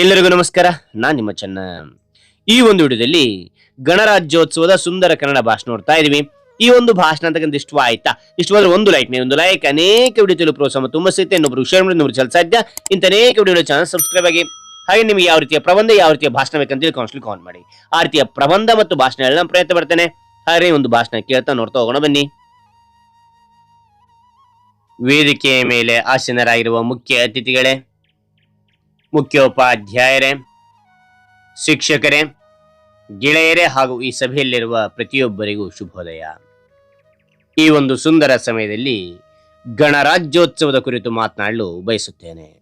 ಎಲ್ಲರಿಗೂ ನಮಸ್ಕಾರ. ನಾನು ನಿಮ್ಮ ಚೆನ್ನ. ಈ ಒಂದು ವಿಡಿಯೋದಲ್ಲಿ ಗಣರಾಜ್ಯೋತ್ಸವದ ಸುಂದರ ಕನ್ನಡ ಭಾಷಣ ನೋಡ್ತಾ ಇದೀವಿ. ಈ ಒಂದು ಭಾಷಣ ಅಂತಕ್ಕಂಥ ಇಷ್ಟ ಆಯ್ತಾ? ಇಷ್ಟವಾದ್ರೆ ಒಂದು ಲೈಕ್ ನೀವು ಒಂದು ಲೈಕ್ ಅನೇಕ ವಿಡಿಯೋ ಪ್ರೋತ್ಸಾಹ ತುಂಬ ಸಿಗುತ್ತೆ ಇನ್ನೊಬ್ರು ಶೇರ್ ಮಾಡಿ ಚಲ ಸಾಧ್ಯ. ಇಂಥ ಅನೇಕ ವಿಡಿಯೋ ಚಾನಲ್ ಸಬ್ಸ್ಕ್ರೈಬ್ ಆಗಿ, ಹಾಗೆ ನಿಮಗೆ ಯಾವ ರೀತಿಯ ಪ್ರಬಂಧ, ಯಾವ ರೀತಿಯ ಭಾಷಣ ಬೇಕಂತ ಹೇಳಿ ಕೌನ್ಸಿಲ್ ಕಾಲ್ ಮಾಡಿ. ಆ ರೀತಿಯ ಪ್ರಬಂಧ ಮತ್ತು ಭಾಷಣ ನಾನು ಪ್ರಯತ್ನ ಪಡ್ತೇನೆ. ಹಾಗೆ ಒಂದು ಭಾಷಣ ಕೇಳ್ತಾ ನೋಡ್ತಾ ಹೋಗೋಣ, ಬನ್ನಿ. ವೇದಿಕೆಯ ಮೇಲೆ ಆಸೀನರಾಗಿರುವ ಮುಖ್ಯ ಅತಿಥಿಗಳೇ ಮುಖ್ಯೋಪಾಧ್ಯಾಯರೇ, ಶಿಕ್ಷಕರೇ, ಗೆಳೆಯರೇ ಹಾಗೂ ಈ ಸಭೆಯಲ್ಲಿರುವ ಪ್ರತಿಯೊಬ್ಬರಿಗೂ ಶುಭೋದಯ. ಈ ಒಂದು ಸುಂದರ ಸಮಯದಲ್ಲಿ ಗಣರಾಜ್ಯೋತ್ಸವದ ಕುರಿತು ಮಾತನಾಡಲು ಬಯಸುತ್ತೇನೆ.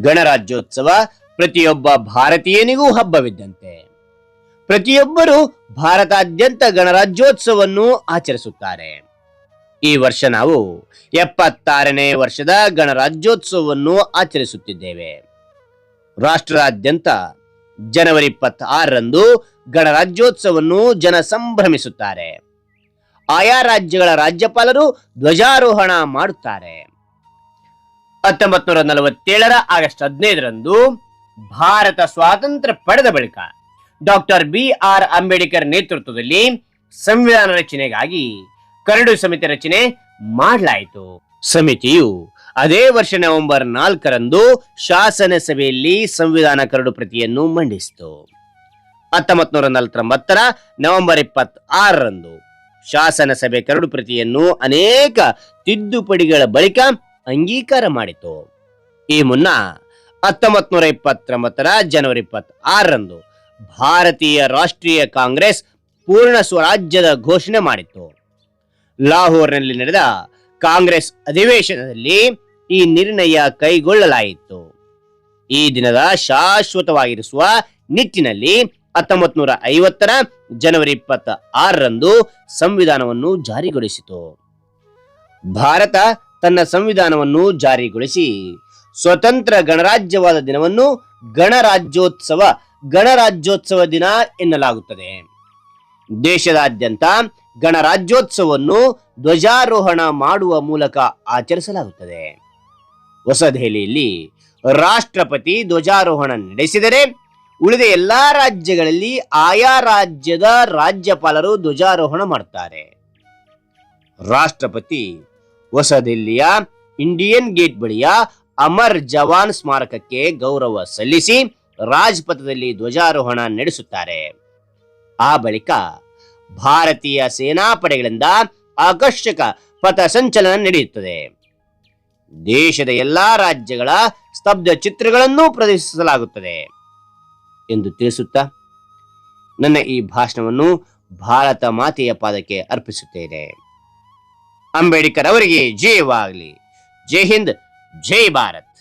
ಗಣರಾಜ್ಯೋತ್ಸವ ಪ್ರತಿಯೊಬ್ಬ ಭಾರತೀಯನಿಗೂ ಹಬ್ಬವಿದ್ದಂತೆ. ಪ್ರತಿಯೊಬ್ಬರು ಭಾರತಾದ್ಯಂತ ಗಣರಾಜ್ಯೋತ್ಸವವನ್ನು ಆಚರಿಸುತ್ತಾರೆ. ಈ ವರ್ಷ ನಾವು ಎಪ್ಪತ್ತಾರನೇ ವರ್ಷದ ಗಣರಾಜ್ಯೋತ್ಸವವನ್ನು ಆಚರಿಸುತ್ತಿದ್ದೇವೆ. ರಾಷ್ಟ್ರಾದ್ಯಂತ ಜನವರಿ ಇಪ್ಪತ್ತಾರರಂದು ಗಣರಾಜ್ಯೋತ್ಸವವನ್ನು ಜನ ಸಂಭ್ರಮಿಸುತ್ತಾರೆ. ಆಯಾ ರಾಜ್ಯಗಳ ರಾಜ್ಯಪಾಲರು ಧ್ವಜಾರೋಹಣ ಮಾಡುತ್ತಾರೆ. ಹತ್ತೊಂಬತ್ ನೂರ ನಲವತ್ತೇಳರ ಆಗಸ್ಟ್ ಹದಿನೈದರಂದು ಭಾರತ ಸ್ವಾತಂತ್ರ್ಯ ಪಡೆದ ಬಳಿಕ ಡಾಕ್ಟರ್ ಬಿ ಆರ್ ಅಂಬೇಡ್ಕರ್ ನೇತೃತ್ವದಲ್ಲಿ ಸಂವಿಧಾನ ರಚನೆಗಾಗಿ ಕರಡು ಸಮಿತಿ ರಚನೆ ಮಾಡಲಾಯಿತು. ಸಮಿತಿಯು ಅದೇ ವರ್ಷ ನವೆಂಬರ್ ನಾಲ್ಕರಂದು ಶಾಸನ ಸಭೆಯಲ್ಲಿ ಸಂವಿಧಾನ ಕರಡು ಪ್ರತಿಯನ್ನು ಮಂಡಿಸಿತು. ಹತ್ತೊಂಬತ್ ನೂರ ನಲವತ್ತೊಂಬತ್ತರ ನವೆಂಬರ್ ಇಪ್ಪತ್ ಆರರಂದು ಶಾಸನ ಸಭೆ ಕರಡು ಪ್ರತಿಯನ್ನು ಅನೇಕ ತಿದ್ದುಪಡಿಗಳ ಬಳಿಕ ಅಂಗೀಕಾರ ಮಾಡಿತು. ಈ ಮುನ್ನ ಹತ್ತೊಂಬತ್ ನೂರ ಇಪ್ಪತ್ತೊಂಬತ್ತರ ಜನವರಿ ಇಪ್ಪತ್ ಆರರಂದು ಭಾರತೀಯ ರಾಷ್ಟ್ರೀಯ ಕಾಂಗ್ರೆಸ್ ಪೂರ್ಣ ಸ್ವರಾಜ್ಯದ ಘೋಷಣೆ ಮಾಡಿತ್ತು. ಲಾಹೋರ್ನಲ್ಲಿ ನಡೆದ ಕಾಂಗ್ರೆಸ್ ಅಧಿವೇಶನದಲ್ಲಿ ಈ ನಿರ್ಣಯ ಕೈಗೊಳ್ಳಲಾಯಿತು. ಈ ದಿನದ ಶಾಶ್ವತವಾಗಿರಿಸುವ ನಿಟ್ಟಿನಲ್ಲಿ ಹತ್ತೊಂಬತ್ ನೂರ ಐವತ್ತರ ಜನವರಿ ಇಪ್ಪತ್ತ ಆರರಂದು ಸಂವಿಧಾನವನ್ನು ಜಾರಿಗೊಳಿಸಿತು. ಭಾರತ ತನ್ನ ಸಂವಿಧಾನವನ್ನು ಜಾರಿಗೊಳಿಸಿ ಸ್ವತಂತ್ರ ಗಣರಾಜ್ಯವಾದ ದಿನವನ್ನು ಗಣರಾಜ್ಯೋತ್ಸವ ಗಣರಾಜ್ಯೋತ್ಸವ ದಿನ ಎನ್ನಲಾಗುತ್ತದೆ. ದೇಶದಾದ್ಯಂತ ಗಣರಾಜ್ಯೋತ್ಸವವನ್ನು ಧ್ವಜಾರೋಹಣ ಮಾಡುವ ಮೂಲಕ ಆಚರಿಸಲಾಗುತ್ತದೆ. ಹೊಸದೆಹಲಿಯಲ್ಲಿ ರಾಷ್ಟ್ರಪತಿ ಧ್ವಜಾರೋಹಣ ನಡೆಸಿದರೆ ಉಳಿದ ಎಲ್ಲಾ ರಾಜ್ಯಗಳಲ್ಲಿ ಆಯಾ ರಾಜ್ಯದ ರಾಜ್ಯಪಾಲರು ಧ್ವಜಾರೋಹಣ ಮಾಡುತ್ತಾರೆ ರಾಷ್ಟ್ರಪತಿ ಹೊಸದಿಲ್ಲಿಯ ಇಂಡಿಯನ್ ಗೇಟ್ ಬಳಿಯ ಅಮರ್ ಜವಾನ್ ಸ್ಮಾರಕಕ್ಕೆ ಗೌರವ ಸಲ್ಲಿಸಿ ರಾಜ್ಪಥದಲ್ಲಿ ಧ್ವಜಾರೋಹಣ ನಡೆಸುತ್ತಾರೆ. ಆ ಬಳಿಕ ಭಾರತೀಯ ಸೇನಾಪಡೆಗಳಿಂದ ಆಕರ್ಷಕ ಪಥ ಸಂಚಲನ ನಡೆಯುತ್ತದೆ. ದೇಶದ ಎಲ್ಲಾ ರಾಜ್ಯಗಳ ಸ್ತಬ್ಧ ಚಿತ್ರಗಳನ್ನು ಪ್ರದರ್ಶಿಸಲಾಗುತ್ತದೆ. ಎಂದು ತಿಳಿಸುತ್ತಾ ನನ್ನ ಈ ಭಾಷಣವನ್ನು ಭಾರತ ಮಾತೆಯ ಪಾದಕ್ಕೆ ಅರ್ಪಿಸುತ್ತೇನೆ. ಅಂಬೇಡ್ಕರ್ ಅವರಿಗೆ ಜಯವಾಗಲಿ. ಜೈ ಹಿಂದ್, ಜೈ ಭಾರತ್.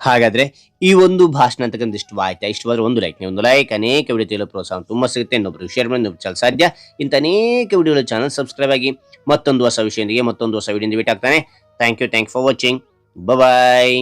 ಹಾಗಾದ್ರೆ ಈ ಒಂದು ಭಾಷಣ ಅಂತಕ್ಕಂಥ ಇಷ್ಟವಾಯ್ತಾ? ಇಷ್ಟವಾದ್ರೆ ಒಂದು ಲೈಕ್ ನೀವು ಒಂದು ಲೈಕ್ ಅನೇಕ ವಿಡಿಯೋ ಪ್ರೋತ್ಸಾಹ ತುಂಬಾ ಸಿಗುತ್ತೆ. ಇನ್ನೊಬ್ರು ಶೇರ್ ಮಾಡಿ ಚಾನಲ್ ಸಾಧ್ಯ. ಇಂಥ ಅನೇಕ ವಿಡಿಯೋಗಳ ಚಾನಲ್ ಸಬ್ಸ್ಕ್ರೈಬ್ ಆಗಿ ಮತ್ತೊಂದು ಹೊಸ ವಿಷಯದೊಂದಿಗೆ, ಮತ್ತೊಂದು ಹೊಸ ವಿಡಿಯೋ ಭೇಟಿ ಆಗ್ತಾನೆ. Thank you thank for watching bye